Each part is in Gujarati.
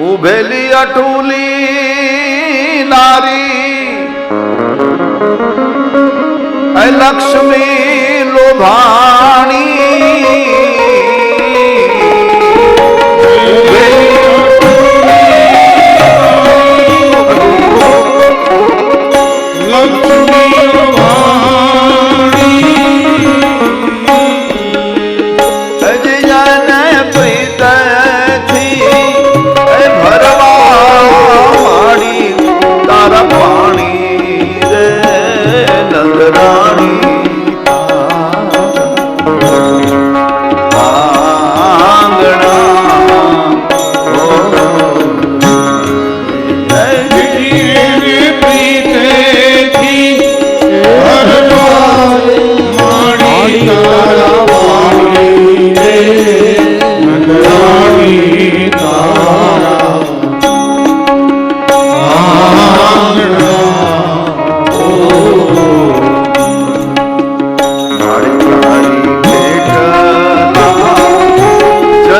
ઉભેલી અટુલી નારી. લક્ષ્મી લોભાણી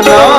કમાણી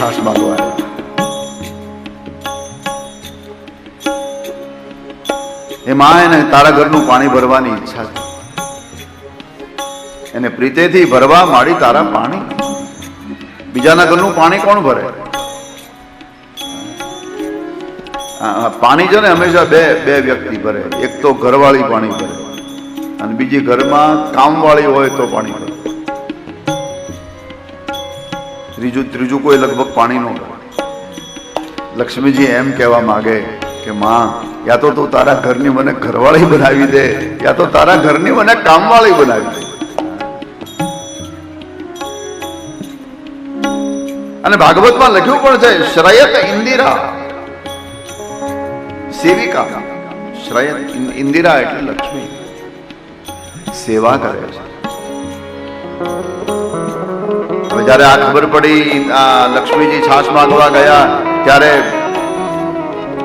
છાશ માંગવા એ માં એને તારા ઘરનું પાણી ભરવાની ઈચ્છા છે એને પ્રીતેથી ભરવા માડી તારા પાણી. બીજાના ઘરનું પાણી કોણ ભરે? પાણી છે ને હંમેશા બે બે વ્યક્તિ ભરે. એક તો ઘરવાળી પાણી ભરે. અને બીજી ઘરમાં કામવાળી હોય તો પાણી ભરે. ત્રીજું ત્રીજું કોઈ લગભગ પાણી નો લક્ષ્મીજી એમ કહેવા માંગે કે, માં, યા તો તું તારા ઘરની મને ઘરવાળી બનાવી દે, યા તો તારા ઘરની મને કામવાળી બનાવી દે. અને ભાગવતમાં લખ્યું પણ છે, શ્રયત ઇન્દિરા. સેવિકા, શ્રયત ઇન્દિરા એટલે લક્ષ્મી. સેવા કરે છે. જ્યારે આ ખબર પડી, આ લક્ષ્મીજી છાસ માંગવા ગયા, ત્યારે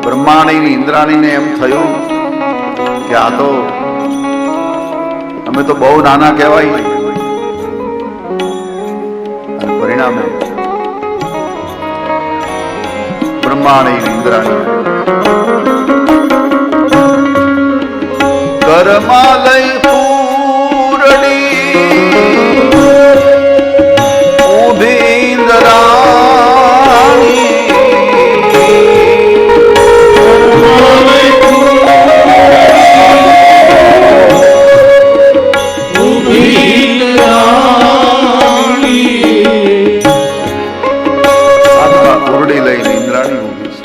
બ્રહ્માણી ઇન્દ્રાણીને એમ થયું કે આ તો અમે તો બહુ નાના કહેવાય. પરિણામે બ્રહ્માણી, ઇન્દ્રાણી. ઘરમાં લઈ Senhor.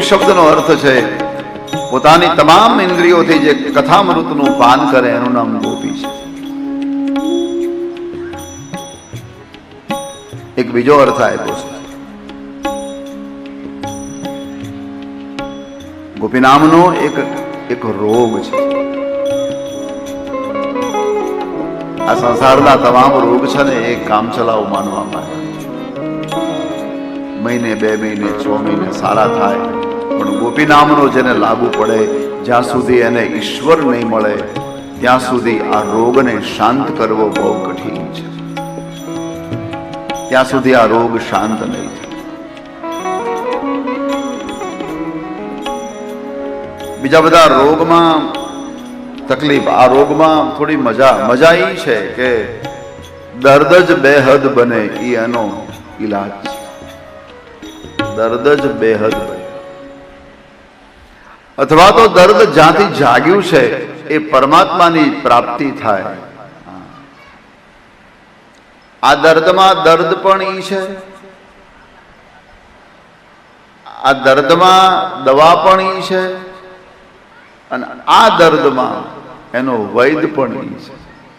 શબ્દનો અર્થ છે, પોતાની તમામ ઇન્દ્રિયોથી જે કથામૃતનું પાન કરે, એનું નામ ગોપી છે. એક બીજો અર્થ આપ્યો છે. ગોપી નામનો એક એક રોગ છે. આ સંસારના તમામ રોગ છે ને, એ કામચલાઉ માનવામાં આવે. મહિને બે મહિને, છ મહિને સારા થાય. પણ ગોપી જેને લાગુ પડે, જ્યાં સુધી એને ઈશ્વર નહીં મળે, ત્યાં સુધી આ રોગને શાંત કરવો બહુ કઠિન છે. ત્યાં સુધી આ રોગ શાંત નહીં થાય. બીજા બધા રોગમાં તકલીફ, આ રોગમાં થોડી મજા મજા એ છે કે દર્દ જ બેહદ બને એ એનો ઈલાજ છે. દર્દ જ બેહદ બને. અથવા તો દર્દ જ્યાંથી જાગ્યું છે, એ પરમાત્માની પ્રાપ્તિ થાય. આ દર્દમાં દર્દ પણ ઈ છે. આ દર્દમાં દવા પણ ઈ છે. અને આ દર્દમાં એનો વૈદ પણ ઈ છે.